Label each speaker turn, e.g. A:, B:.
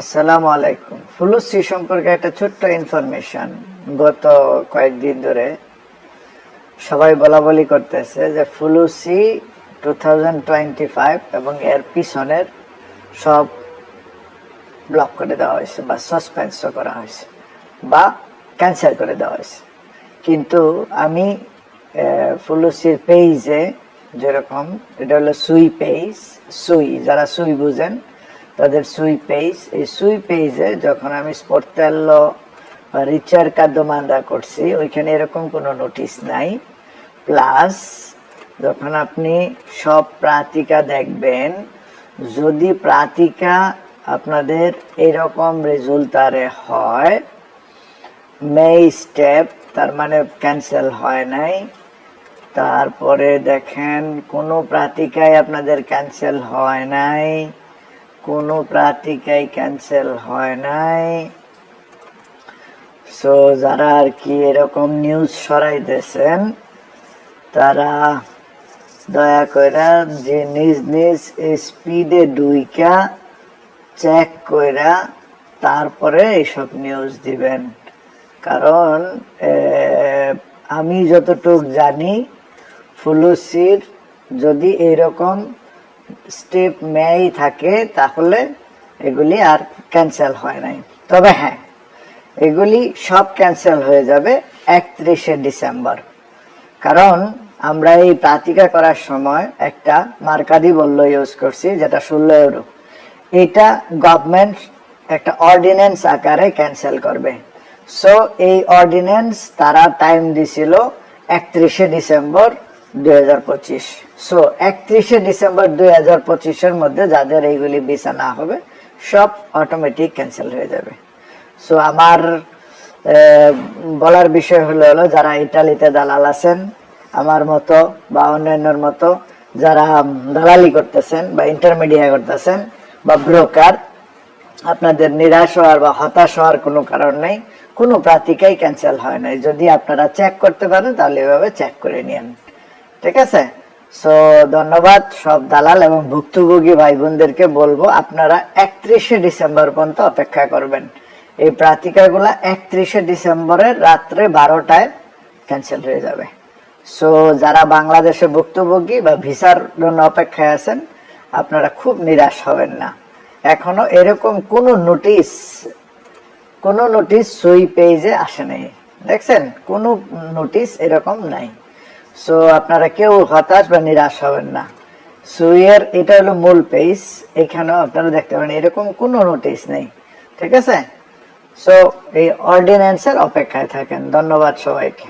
A: আসসালামু আলাইকুম ফুলুসি সম্পর্কে একটা ছোট্ট ইনফরমেশন গত কয়েকদিন ধরে সবাই বলা বলি করতেছে যে ফুলুসি টু থাউজেন্ড টোয়েন্টি ফাইভ এবং এর পিছনের সব ব্লক করে দেওয়া হয়েছে বা সাসপেন্স করা হয়েছে বা ক্যান্সেল করে দেওয়া হয়েছে। কিন্তু আমি ফুলুসির পেজে যেরকম, এটা হলো সুই পেজ সুই, যারা সুই বুঝেন তাদের সুই পেজ এই সুই পেজে যখন আমি স্পোর্টেল্লো বা রিচার কাদ্যমানরা করছি, ওইখানে এরকম কোনো নোটিশ নাই। প্লাস যখন আপনি সব প্রাতিকা দেখবেন, যদি প্রাতিকা আপনাদের এরকম রেজুলতারে হয় মে স্টেপ তার মানে ক্যান্সেল হয় নাই। তারপরে দেখেন কোনো প্রাতিকায় আপনাদের ক্যান্সেল হয় নাই। কোনো প্রাতিকায় ক্যান্সেল হয় নাই। সো যারা আর কি এরকম নিউজ সরাইতেছেন তারা দয়া করে যে নিজ নিজ স্পিডে ডুইকা চেক কইরা তারপরে এইসব নিউজ দিবেন। কারণ আমি যতটুক জানি, ফুলুসির যদি এরকম স্টেপ মেয়াই থাকে, তাহলে এগুলি আর ক্যান্সেল হয় নাই। তবে হ্যাঁ এগুলি সব ক্যান্সেল হয়ে যাবে একত্রিশে ডিসেম্বর। কারণ আমরা এই প্রাতিকা করার সময় একটা মার্কাদি বলল ইউজ করছি, যেটা ষোলো ইউরো। এটা গভর্নমেন্ট একটা অর্ডিন্যান্স আকারে ক্যান্সেল করবে। সো এই অর্ডিন্যান্স তারা টাইম দিছিল একত্রিশে ডিসেম্বর দুই হাজার পঁচিশ। সো একত্রিশে ডিসেম্বর দুই হাজার মধ্যে যাদের এইগুলি ভিসা না হবে, সব অটোমেটিক ক্যান্সেল হয়ে যাবে। সো আমার বলার বিষয় হলো হলো যারা দালাল আছেন, আমার মতো বা অন্যান্যর মতো যারা দালালি করতেছেন বা ইন্টারমিডিয়েট করতেছেন বা ব্রোকার আপনাদের নিরাশ হওয়ার বা হতাশ হওয়ার কোনো কারণ নেই, কোনো প্রাতিকাই ক্যান্সেল হয় নাই। যদি আপনারা চেক করতে পারেন, তাহলে এভাবে চেক করে নিন ঠিক আছে? সো ধন্যবাদ সব দালাল এবং ভুক্তভোগী ভাই বোনদেরকে বলব, আপনারা একত্রিশে ডিসেম্বর পর্যন্ত অপেক্ষা করবেন। এই প্রাতিকাগুলা একত্রিশে ডিসেম্বরের রাত্রে বারোটায় ক্যান্সেল হয়ে যাবে। সো যারা বাংলাদেশে ভুক্তভোগী বা ভিসার জন্য অপেক্ষায় আছেন, আপনারা খুব নিরাশ হবেন না। এখনও এরকম কোনো নোটিশ কোনো নোটিশ সই পেজে আসে নাই। দেখছেন? কোনো নোটিশ এরকম নাই। সো আপনারা কেউ হতাশ বা নিরাশ হবেন না। সুইয়ের এটা হলো মূল পেজ এখানেও আপনারা দেখতে পারেন, এরকম কোনো নোটিশ নেই। ঠিক আছে? সো এই অর্ডিন্যান্সের অপেক্ষায় থাকেন। ধন্যবাদ সবাইকে।